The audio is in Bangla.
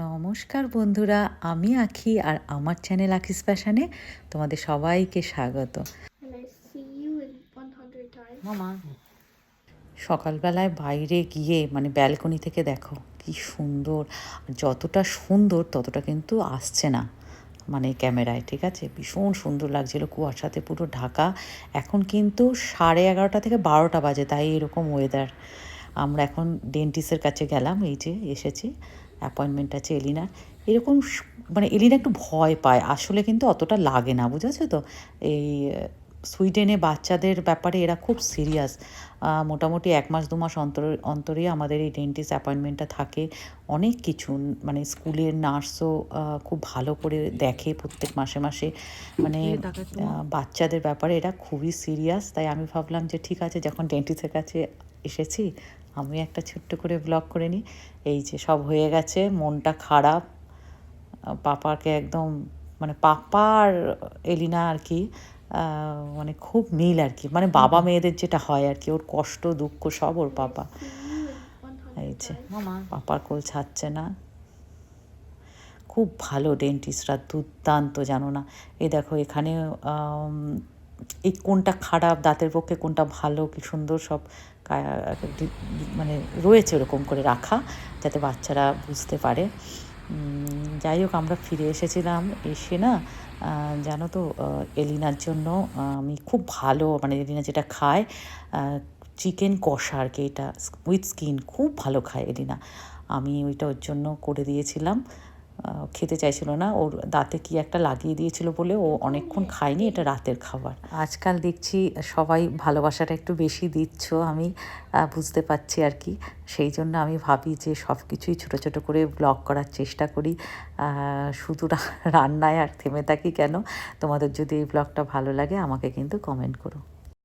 নমস্কার বন্ধুরা আমি আখি আর আমার চ্যানেল আখিস ফ্যাশনে তোমাদের সবাইকে স্বাগত। And I see you in 100 times. মামা সকালবেলায় বাইরে গিয়ে মানে ব্যালকনি থেকে দেখো কি সুন্দর। আর যতটা সুন্দর ততটা কিন্তু আসছে না মানে ক্যামেরায় ঠিক আছে? ভীষণ সুন্দর লাগছিল কুয়াশাতে পুরো ঢাকা। এখন কিন্তু সাড়ে এগারোটা থেকে বারোটা বাজে তাই এরকম ওয়েদার আমরা এখন ডেন্টিস্টের কাছে গেলাম এই যে এসেছি। অ্যাপয়েন্টমেন্ট আছে এলিনার। এরকম মানে এলিনা একটু ভয় পায় আসলে কিন্তু অতটা লাগে না বুঝেছ তো? এই সুইডেনে বাচ্চাদের ব্যাপারে এরা খুব সিরিয়াস। মোটামুটি এক মাস দু মাস অন্তর অন্তরেই আমাদের এই ডেন্টিস্ট অ্যাপয়েন্টমেন্টটা থাকে। অনেক কিছু মানে স্কুলের নার্সও খুব ভালো করে দেখে প্রত্যেক মাসে মাসে। মানে বাচ্চাদের ব্যাপারে এরা খুবই সিরিয়াস। তাই আমি ভাবলাম যে ঠিক আছে যখন ডেন্টিস্টের কাছে এসেছি আমি একটা ছোট্ট করে ব্লগ করে নিই। এই যে সব হয়ে গেছে, মনটা খারাপ। পাপাকে একদম মানে পাপা আর এলিনা আর কি মানে খুব মিল আর কি। মানে বাবা মেয়েদের যেটা হয় আর কি, ওর কষ্ট, দুঃখ, সব ওর পাপা। See you in 100 এই যে. পাপার কোল ছাড়ছে না। খুব ভালো ডেন্টিস্টরা, দুর্দান্ত, জানো না। এ দেখো এখানে এই কোনটা খারাপ, দাঁতের পক্ষে কোনটা ভালো, কি সুন্দর সব মানে রয়েছে ওরকম করে রাখা যাতে বাচ্চারা বুঝতে পারে। যাই হোক, আমরা ফিরে এসেছিলাম এসে না জানো তো এলিনার জন্য আমি খুব ভালো মানে এলিনা যেটা খায় চিকেন কষা আর কি এটা, উইথ স্কিন খুব ভালো খায় এলিনা। আমি ওইটা ওর জন্য করে দিয়েছিলাম। খেতে চাইছিল না। ওর দাঁতে কি একটা লাগিয়ে দিয়েছিল বলে ও অনেকক্ষণ খায়নি, এটা রাতের খাবার। আজকাল দেখছি সবাই ভালোবাসাটা একটু বেশি দিচ্ছ, আমি বুঝতে পারছি আর কি। সেই জন্য আমি ভাবি যে সব কিছুই ছোটো ছোটো করে ব্লগ করার চেষ্টা করি। শুধু রান্নায় আর থেমে থাকি কেন? তোমাদের যদি এই ব্লগটা ভালো লাগে আমাকে কিন্তু কমেন্ট করো।